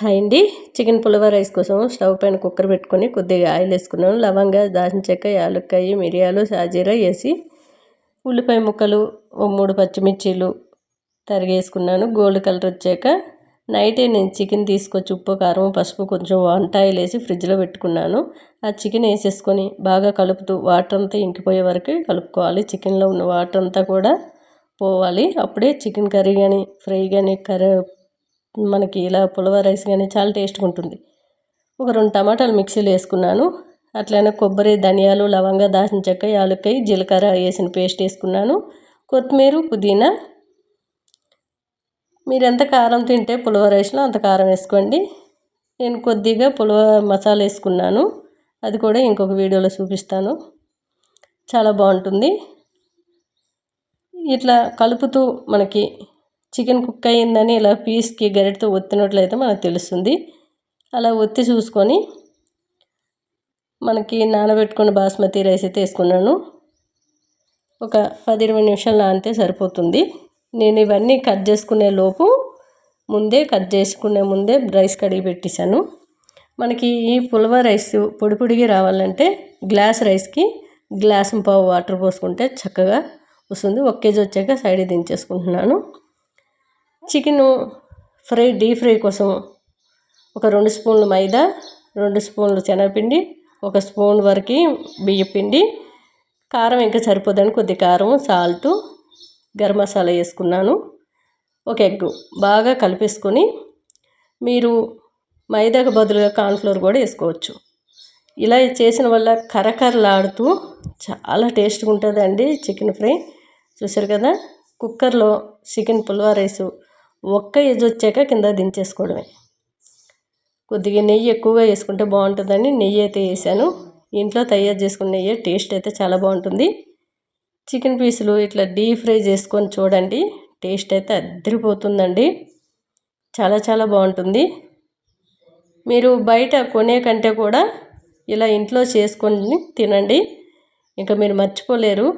Hi అండి. Chicken pulao rice కోసం stove పైన కుక్కర్ పెట్టుకొని కొద్దిగా ఆయిల్ వేసుకున్నాను. లవంగా దాల్చిన చెక్క యాలక్కాయ మిరియాలు షాజీరా వేసి ఉల్లిపాయ ముక్కలు ఓ మూడు పచ్చిమిర్చీలు తరిగేసుకున్నాను. గోల్డ్ కలర్ వచ్చాక నైటే నేను చికెన్ తీసుకొచ్చి ఉప్పు కారం పసుపు కొంచెం వంట వేసి ఫ్రిడ్జ్లో పెట్టుకున్నాను. ఆ చికెన్ వేసేసుకొని బాగా కలుపుతూ వాటర్ అంతా ఇంకిపోయే వరకు కలుపుకోవాలి. చికెన్లో ఉన్న వాటర్ అంతా కూడా పోవాలి. అప్పుడే చికెన్ కర్రీ కానీ ఫ్రై కానీ కర్రీ మనకి ఇలా పులవ రైస్ కానీ చాలా టేస్ట్గా ఉంటుంది. ఒక రెండు టమాటాలు మిక్సీలో వేసుకున్నాను. అట్లనే కొబ్బరి ధనియాలు లవంగ దాచిన చెక్క యాలక్కాయ జీలకర్ర వేసిన పేస్ట్ వేసుకున్నాను. కొత్తిమీర పుదీనా. మీరు ఎంత కారం తింటే పులవ రైస్లో అంత కారం వేసుకోండి. నేను కొద్దిగా పులవ మసాలా వేసుకున్నాను. అది కూడా ఇంకొక వీడియోలో చూపిస్తాను. చాలా బాగుంటుంది. ఇట్లా కలుపుతూ మనకి చికెన్ కుక్ అయ్యిందని ఇలా పీస్కి గరిటతో ఒత్తినట్లయితే మనకు తెలుస్తుంది. అలా ఒత్తి చూసుకొని మనకి నానబెట్టుకున్న బాస్మతి రైస్ అయితే వేసుకున్నాను. ఒక పది ఇరవై నిమిషాలు నానితే సరిపోతుంది. నేను ఇవన్నీ కట్ చేసుకునే లోపు ముందే కట్ చేసుకునే ముందే రైస్ కడిగి పెట్టేశాను. మనకి ఈ పులవ రైస్ పొడి పొడిగి రావాలంటే గ్లాస్ రైస్కి గ్లాస్ పావు వాటర్ పోసుకుంటే చక్కగా వస్తుంది. ఒక కేజీ వచ్చాక సైడ్ దించేసుకుంటున్నాను. చికెను ఫ్రై డీప్ ఫ్రై కోసం ఒక రెండు స్పూన్లు మైదా రెండు స్పూన్లు శనగపిండి ఒక స్పూన్ వరకు బియ్యపిండి కారం ఇంకా సరిపోదని కొద్ది కారం సాల్ట్ గరం మసాలా వేసుకున్నాను. ఒక ఎగ్ బాగా కలిపేసుకొని మీరు మైదాకు బదులుగా కార్న్ఫ్లోర్ కూడా వేసుకోవచ్చు. ఇలా చేసిన వల్ల కరకరలాడుతూ చాలా టేస్ట్గా ఉంటుందండి చికెన్ ఫ్రై. చూసారు కదా? కుక్కర్లో చికెన్ పుల్వా రైసు ఒక్క ఏజ్ వచ్చాక కింద దించేసుకోవడమే. కొద్దిగా నెయ్యి ఎక్కువగా వేసుకుంటే బాగుంటుందని నెయ్యి అయితే వేసాను. ఇంట్లో తయారు చేసుకున్న నెయ్యి టేస్ట్ అయితే చాలా బాగుంటుంది. చికెన్ పీసులు ఇట్లా డీప్ ఫ్రై చేసుకొని చూడండి టేస్ట్ అయితే అద్దరిపోతుందండి. చాలా చాలా బాగుంటుంది. మీరు బయట కొనే కంటే కూడా ఇలా ఇంట్లో చేసుకొని తినండి. ఇంకా మీరు మర్చిపోలేరు.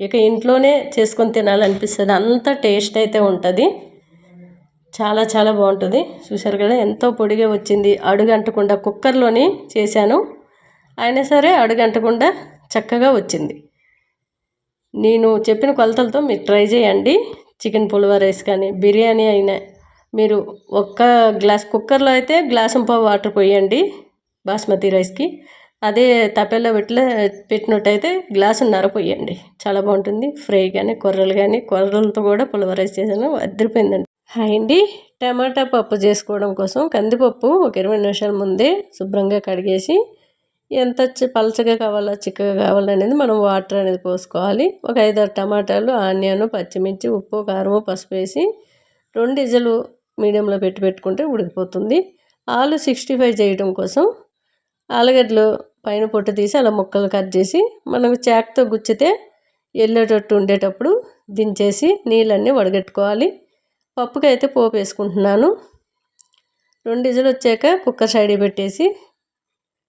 ఇక ఇంట్లోనే చేసుకొని తినాలనిపిస్తుంది. అంత టేస్ట్ అయితే ఉంటుంది. చాలా చాలా బాగుంటుంది. చూసారు కదా ఎంతో పొడిగా వచ్చింది. అడుగంటకుండా కుక్కర్లోని చేశాను. అయినా సరే అడుగంటకుండా చక్కగా వచ్చింది. నేను చెప్పిన కొలతలతో మీరు ట్రై చేయండి. చికెన్ పులివా రైస్ కానీ బిర్యానీ అయినా మీరు ఒక్క గ్లాస్ కుక్కర్లో అయితే గ్లాస్ పావు వాటర్ పోయండి బాస్మతి రైస్కి. అదే తపెల్లో పెట్టిన పెట్టినట్టయితే గ్లాసున్నర పోయండి. చాలా బాగుంటుంది. ఫ్రై కానీ కొర్రలు కానీ కొర్రలతో కూడా పులివా రైస్ చేశాను. అదిరిపోయిందండి. హాయ్ అండి. టమాటా పప్పు చేసుకోవడం కోసం కందిపప్పు ఒక ఇరవై నిమిషాల ముందే శుభ్రంగా కడిగేసి ఎంత పలచగా కావాలో చిక్కగా కావాలనేది మనం వాటర్ అనేది పోసుకోవాలి. ఒక ఐదారు టమాటాలు ఆనియన్ పచ్చిమిర్చి ఉప్పు కారము పసుపు వేసి రెండు ఇజలు మీడియంలో పెట్టి పెట్టుకుంటే ఉడికిపోతుంది. ఆలు సిక్స్టీ ఫైవ్ చేయడం కోసం ఆలుగడ్డలు పైన పొట్టు తీసి అలా ముక్కలు కట్ చేసి మనకు చాక్తో గుచ్చితే వెళ్ళేటట్టు ఉండేటప్పుడు దించేసి నీళ్ళన్నీ వడగట్టుకోవాలి. పప్పుకి అయితే పోపు వేసుకుంటున్నాను. రెండు ఇజులు వచ్చాక కుక్కర్ సైడ్ పెట్టేసి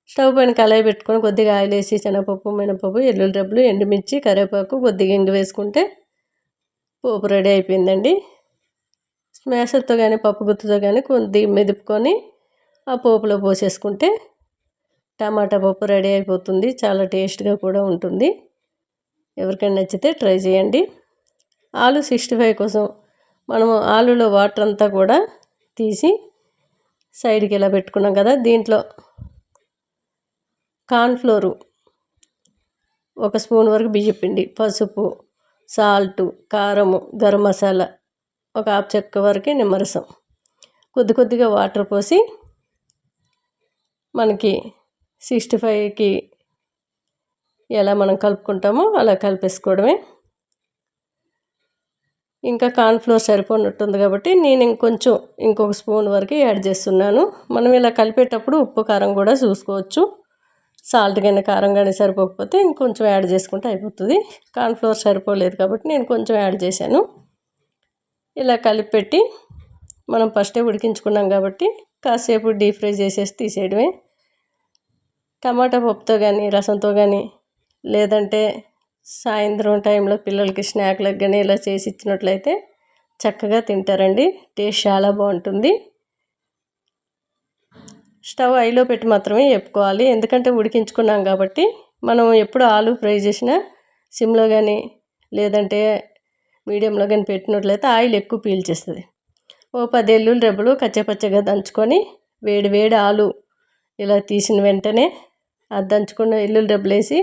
స్టవ్ పైన కళాయి పెట్టుకొని కొద్దిగా ఆయిల్ వేసి శనగపప్పు మినపప్పు ఎల్లుల్లి డబ్బులు ఎండుమిర్చి కరివేపాకు కొద్దిగా ఇంగు వేసుకుంటే పోపు రెడీ అయిపోయిందండి. స్మాషర్తో కానీ పప్పు గుత్తుతో కానీ కొద్దిగా మెదుపుకొని ఆ పోపులో పోసేసుకుంటే టమాటా పప్పు రెడీ అయిపోతుంది. చాలా టేస్ట్గా కూడా ఉంటుంది. ఎవరికైనా నచ్చితే ట్రై చేయండి. ఆలు సిక్స్టీ ఫైవ్ కోసం మనము ఆలులో వాటర్ అంతా కూడా తీసి సైడ్కి ఇలా పెట్టుకున్నాం కదా దీంట్లో కార్న్ఫ్లోరు ఒక స్పూన్ వరకు బియ్య పిండి పసుపు సాల్టు కారము గరం మసాలా ఒక హాఫ్ చెక్క వరకు నిమ్మరసం. కొద్ది కొద్దిగా వాటర్ పోసి మనకి సిక్స్టీ ఫైవ్కి ఎలా మనం కలుపుకుంటామో అలా కలిపేసుకోవడమే. ఇంకా కార్న్ఫ్లోర్ సరిపోనట్టుంది కాబట్టి నేను ఇంకొంచెం ఇంకొక స్పూన్ వరకు యాడ్ చేస్తున్నాను. మనం ఇలా కలిపేటప్పుడు ఉప్పు కారం కూడా చూసుకోవచ్చు. సాల్ట్ కానీ కారం కానీ సరిపోకపోతే ఇంకొంచెం యాడ్ చేసుకుంటే అయిపోతుంది. కార్న్ఫ్లోర్ సరిపోలేదు కాబట్టి నేను కొంచెం యాడ్ చేశాను. ఇలా కలిపెట్టి మనం ఫస్టే ఉడికించుకున్నాం కాబట్టి కాసేపు డీప్ ఫ్రై చేసేసి తీసేయడమే. టమాటా పప్పుతో కానీ రసంతో కానీ లేదంటే సాయంత్రం టైంలో పిల్లలకి స్నాక్లకు కానీ ఇలా చేసి ఇచ్చినట్లయితే చక్కగా తింటారండి. టేస్ట్ చాలా బాగుంటుంది. స్టవ్ ఐలో పెట్టి మాత్రమే చెప్పుకోవాలి. ఎందుకంటే ఉడికించుకున్నాం కాబట్టి మనం ఎప్పుడు ఆలు ఫ్రై చేసినా సిమ్లో కానీ లేదంటే మీడియంలో కానీ పెట్టినట్లయితే ఆయిల్ ఎక్కువ పీల్చేస్తుంది. ఓ పది ఎల్లుల్లి రెబ్బలు కచ్చపచ్చగా దంచుకొని వేడి వేడి ఆలు ఇలా తీసిన వెంటనే ఆ దంచుకున్న ఎల్లుల్లి రెబ్బలు వేసి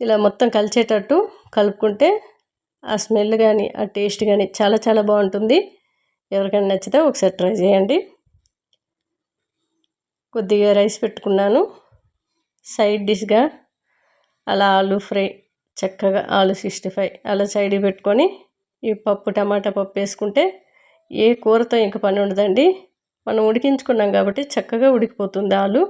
ఇలా మొత్తం కలిసేటట్టు కలుపుకుంటే ఆ స్మెల్ కానీ ఆ టేస్ట్ కానీ చాలా చాలా బాగుంటుంది. ఎవరికైనా నచ్చితే ఒకసారి ట్రై చేయండి. కొద్దిగా రైస్ పెట్టుకున్నాను. సైడ్ డిష్గా అలా ఆలు ఫ్రై చక్కగా ఆలు సిక్స్టీ ఫైవ్ అలా సైడ్ పెట్టుకొని ఈ పప్పు టమాటా పప్పు వేసుకుంటే ఏ కూరతో ఇంక పని ఉండదండి. మనం ఉడికించుకున్నాం కాబట్టి చక్కగా ఉడికిపోతుంది ఆలు.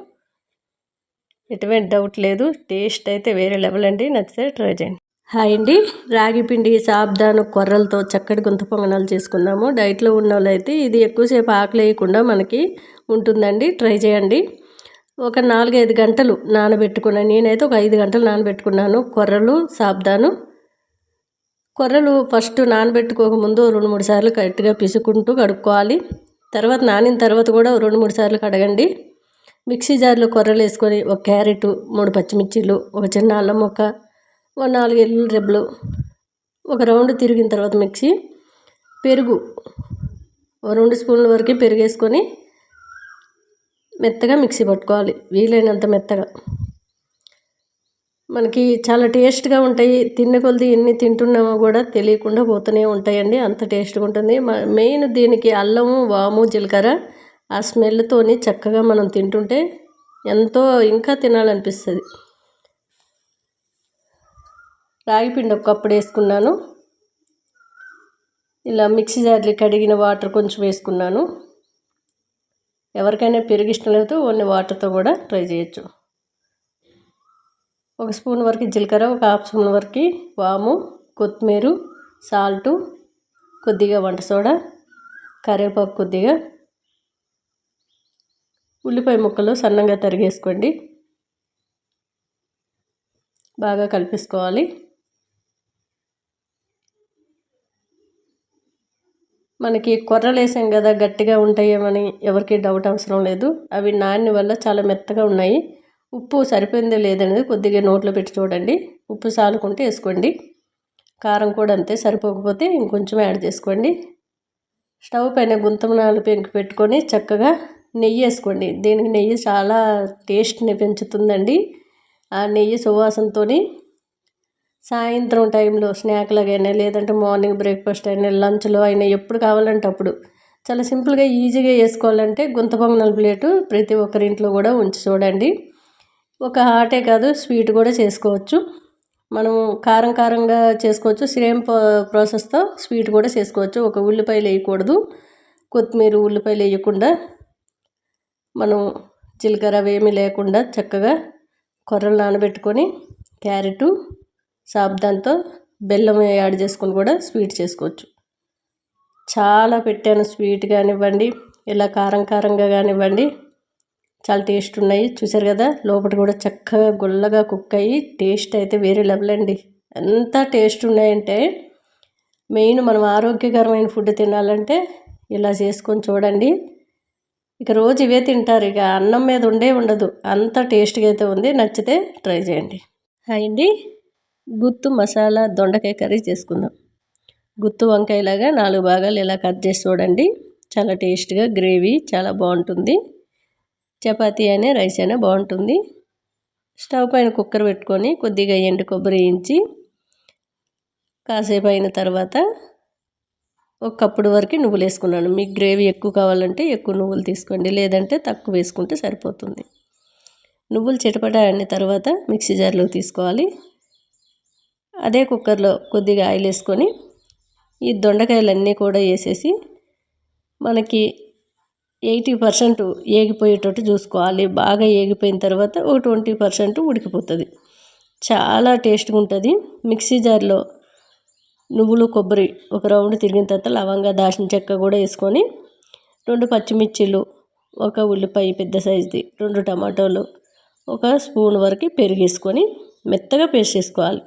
ఎటువంటి డౌట్ లేదు. టేస్ట్ అయితే వేరే లెవెల్ అండి. నచ్చితే ట్రై చేయండి. హాయ్ అండి. రాగి పిండి సాబ్దాను కొర్రలతో చక్కటి గుంత పొంగనాలు చేసుకుందాము. డైట్లో ఉన్న వాళ్ళైతే ఇది ఎక్కువసేపు ఆకలి వేయకుండా మనకి ఉంటుందండి. ట్రై చేయండి. ఒక నాలుగైదు గంటలు నానబెట్టుకున్నాను నేనైతే ఒక ఐదు గంటలు నానబెట్టుకున్నాను. కొర్రలు సాబ్దాను. కొర్రలు ఫస్ట్ నానబెట్టుకోకముందు రెండు మూడు సార్లు కరెక్ట్గా పిసుకుంటూ కడుక్కోవాలి. తర్వాత నానిన తర్వాత కూడా రెండు మూడు సార్లు కడగండి. మిక్సీ జార్లో కొర్రలు వేసుకొని ఒక క్యారెట్ మూడు పచ్చిమిర్చీలు ఒక చిన్న అల్లం ముక్క ఒక నాలుగు ఎల్లు రెబ్బలు ఒక రౌండ్ తిరిగిన తర్వాత మిక్సీ పెరుగు ఒక రెండు స్పూన్ల వరకు పెరుగు వేసుకొని మెత్తగా మిక్సీ పట్టుకోవాలి వీలైనంత మెత్తగా. మనకి చాలా టేస్ట్గా ఉంటాయి తిన్న కొలది ఎన్ని తింటున్నామో కూడా తెలియకుండా పోతూనే ఉంటాయండి అంత టేస్ట్గా ఉంటుంది. మెయిన్ దీనికి అల్లము వాము జీలకర్ర ఆ స్మెల్తోని చక్కగా మనం తింటుంటే ఎంతో ఇంకా తినాలనిపిస్తుంది. రాగిపిండి ఒక కప్పుడు వేసుకున్నాను. ఇలా మిక్సీ జార్లు కడిగిన వాటర్ కొంచెం వేసుకున్నాను. ఎవరికైనా పెరుగు ఇష్టం లేదు ఓన్లీ వాటర్తో కూడా ట్రై చేయొచ్చు. ఒక స్పూన్ వరకు జీలకర్ర ఒక హాఫ్ స్పూన్ వరకు వాము కొత్తిమీర సాల్టు కొద్దిగా వంట సోడా కరివేపాకు కొద్దిగా ఉల్లిపాయ ముక్కలు సన్నంగా తరిగేసుకోండి. బాగా కలిపేసుకోవాలి. మనకి కొర్రలు వేసాం కదా గట్టిగా ఉంటాయేమని ఎవరికి డౌట్ అవసరం లేదు. అవి నాణ్య వల్ల చాలా మెత్తగా ఉన్నాయి. ఉప్పు సరిపోయిందో లేదనేది కొద్దిగా నోట్లో పెట్టి చూడండి. ఉప్పు సాలుకుంటే వేసుకోండి. కారం కూడా అంతే సరిపోకపోతే ఇంకొంచెం యాడ్ చేసుకోండి. స్టవ్ పైన గుంతమనాలు పెంకు పెట్టుకొని చక్కగా నెయ్యి వేసుకోండి. దీనికి నెయ్యి చాలా టేస్ట్ని పెంచుతుందండి. ఆ నెయ్యి సువాసనతో సాయంత్రం టైంలో స్నాక్ లాగైనా లేదంటే మార్నింగ్ బ్రేక్ఫాస్ట్ అయినా లంచ్లో అయినా ఎప్పుడు కావాలంటే అప్పుడు చాలా సింపుల్గా ఈజీగా వేసుకోవాలంటే గుంత పొంగనాల ప్లేటు ప్రతి ఒక్కరి ఇంట్లో కూడా ఉంచి చూడండి. ఒక హాటే కాదు స్వీట్ కూడా చేసుకోవచ్చు. మనం కారం కారంగా చేసుకోవచ్చు. సేమ్ ప్రాసెస్తో స్వీట్ కూడా చేసుకోవచ్చు. ఒక ఉల్లిపాయలు వేయకూడదు. కొత్తిమీర ఉల్లిపాయలు వేయకుండా మనం జీలకర్ర అవేమీ లేకుండా చక్కగా కొర్రలు నానబెట్టుకొని క్యారెట్ సాబ్దాంతో బెల్లం యాడ్ చేసుకొని కూడా స్వీట్ చేసుకోవచ్చు. చాలా పెట్టాను స్వీట్ కానివ్వండి ఇలా కారం కారంగా కానివ్వండి. చాలా టేస్ట్ ఉన్నాయి. చూసారు కదా లోపల కూడా చక్కగా గుల్లగా కుక్ అయ్యి టేస్ట్ అయితే వేరే లెవెల్ అండి. ఎంత టేస్ట్ ఉన్నాయంటే మెయిన్ మనం ఆరోగ్యకరమైన ఫుడ్ తినాలంటే ఇలా చేసుకొని చూడండి. ఇక రోజు ఇవే తింటారు. ఇక అన్నం మీద ఉండే ఉండదు. అంత టేస్ట్గా అయితే ఉంది. నచ్చితే ట్రై చేయండి. హాయ్ అండి. గుత్తు మసాలా దొండకాయ కర్రీ చేసుకుందాం. గుత్తు వంకాయలాగా నాలుగు భాగాలు ఇలా కట్ చేసి చూడండి. చాలా టేస్ట్గా గ్రేవీ చాలా బాగుంటుంది. చపాతీ అయినా రైస్ అయినా బాగుంటుంది. స్టవ్ పైన కుక్కర్ పెట్టుకొని కొద్దిగా ఎండు కొబ్బరి వేయించి కాసేపు అయిన తర్వాత ఒక కప్పుడు వరకు నువ్వులు వేసుకున్నాను మీకు గ్రేవీ ఎక్కువ కావాలంటే ఎక్కువ నువ్వులు తీసుకోండి. లేదంటే తక్కువ వేసుకుంటే సరిపోతుంది. నువ్వులు చిటపట తర్వాత మిక్సీ జార్లో తీసుకోవాలి. అదే కుక్కర్లో కొద్దిగా ఆయిల్ వేసుకొని ఈ దొండకాయలన్నీ కూడా వేసేసి మనకి ఎయిటీ పర్సెంట్ ఏగిపోయేటట్టు చూసుకోవాలి. బాగా ఏగిపోయిన తర్వాత ఒక ట్వంటీ పర్సెంట్ ఉడికిపోతుంది. చాలా టేస్ట్గా ఉంటుంది. మిక్సీ జార్లో నువ్వులు కొబ్బరి ఒక రౌండ్ తిరిగిన తర్వాత లవంగా దాచిన చెక్క కూడా వేసుకొని రెండు పచ్చిమిర్చిలు ఒక ఉల్లిపాయ పెద్ద సైజుది రెండు టమాటోలు ఒక స్పూన్ వరకు పెరిగేసుకొని మెత్తగా పేస్ట్ చేసుకోవాలి.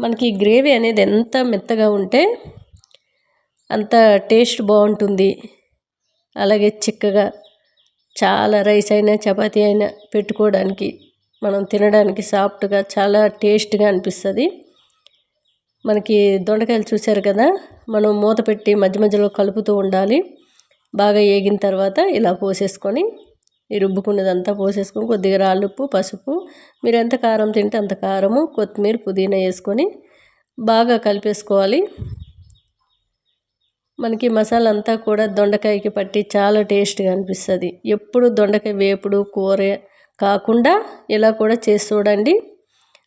మనకి గ్రేవీ అనేది ఎంత మెత్తగా ఉంటే అంత టేస్ట్ బాగుంటుంది. అలాగే చిక్కగా చాలా రైస్ అయినా చపాతీ అయినా పెట్టుకోవడానికి మనం తినడానికి సాఫ్ట్గా చాలా టేస్ట్గా అనిపిస్తుంది. మనకి దొండకాయలు చూశారు కదా మనం మూత పెట్టి మధ్య మధ్యలో కలుపుతూ ఉండాలి. బాగా ఏగిన తర్వాత ఇలా పోసేసుకొని ఈ రుబ్బుకున్నదంతా పోసేసుకొని కొద్దిగా రాళ్ళుప్పు పసుపు మీరు ఎంత కారం తింటే అంత కారము కొత్తిమీర పుదీనా వేసుకొని బాగా కలిపేసుకోవాలి. మనకి మసాలా అంతా కూడా దొండకాయకి పట్టి చాలా టేస్ట్గా అనిపిస్తుంది. ఎప్పుడు దొండకాయ వేపుడు కూర కాకుండా ఇలా కూడా చేసి చూడండి.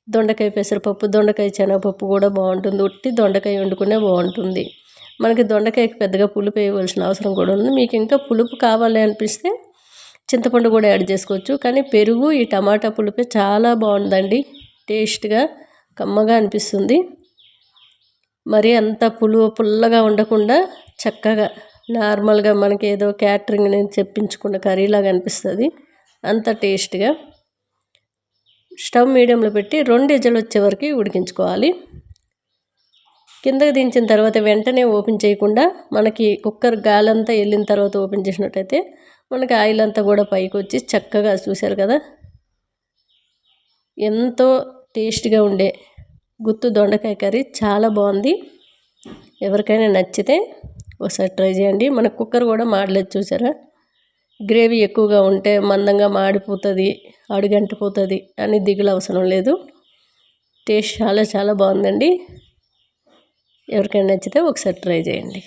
దొండకాయ పెసరపప్పు దొండకాయ శనగపప్పు కూడా బాగుంటుంది. ఉట్టి దొండకాయ వండుకునే బాగుంటుంది. మనకి దొండకాయకి పెద్దగా పులుపు వేయవలసిన అవసరం కూడా ఉంది మీకు ఇంకా పులుపు కావాలి అనిపిస్తే చింతపండు కూడా యాడ్ చేసుకోవచ్చు. కానీ పెరుగు ఈ టమాటా పులుపే చాలా బాగుందండి. టేస్ట్గా కమ్మగా అనిపిస్తుంది. మరి అంత పులువ పుల్లగా ఉండకుండా చక్కగా నార్మల్గా మనకి ఏదో క్యాటరింగ్ నేను చెప్పించుకున్న కర్రీలాగా అనిపిస్తుంది. అంత టేస్ట్గా. స్టవ్ మీడియంలో పెట్టి రెండు ఎజలు వచ్చే వరకు ఉడికించుకోవాలి. కిందకి దించిన తర్వాత వెంటనే ఓపెన్ చేయకుండా మనకి కుక్కర్ గాలంతా వెళ్ళిన తర్వాత ఓపెన్ చేసినట్టయితే మనకి ఆయిల్ అంతా కూడా పైకి వచ్చి చక్కగా చూశారు కదా. ఎంతో టేస్ట్గా ఉండే గుత్తు దొండకాయ కర్రీ చాలా బాగుంది. ఎవరికైనా నచ్చితే ఒకసారి ట్రై చేయండి. మన కుక్కర్ కూడా మాడలేదు చూసారా? గ్రేవీ ఎక్కువగా ఉంటే మందంగా మాడిపోతుంది అడుగంటిపోతుంది అని దిగులు అవసరం లేదు. టేస్ట్ చాలా చాలా బాగుందండి. ఎవరికైనా నచ్చితే ఒకసారి ట్రై చేయండి.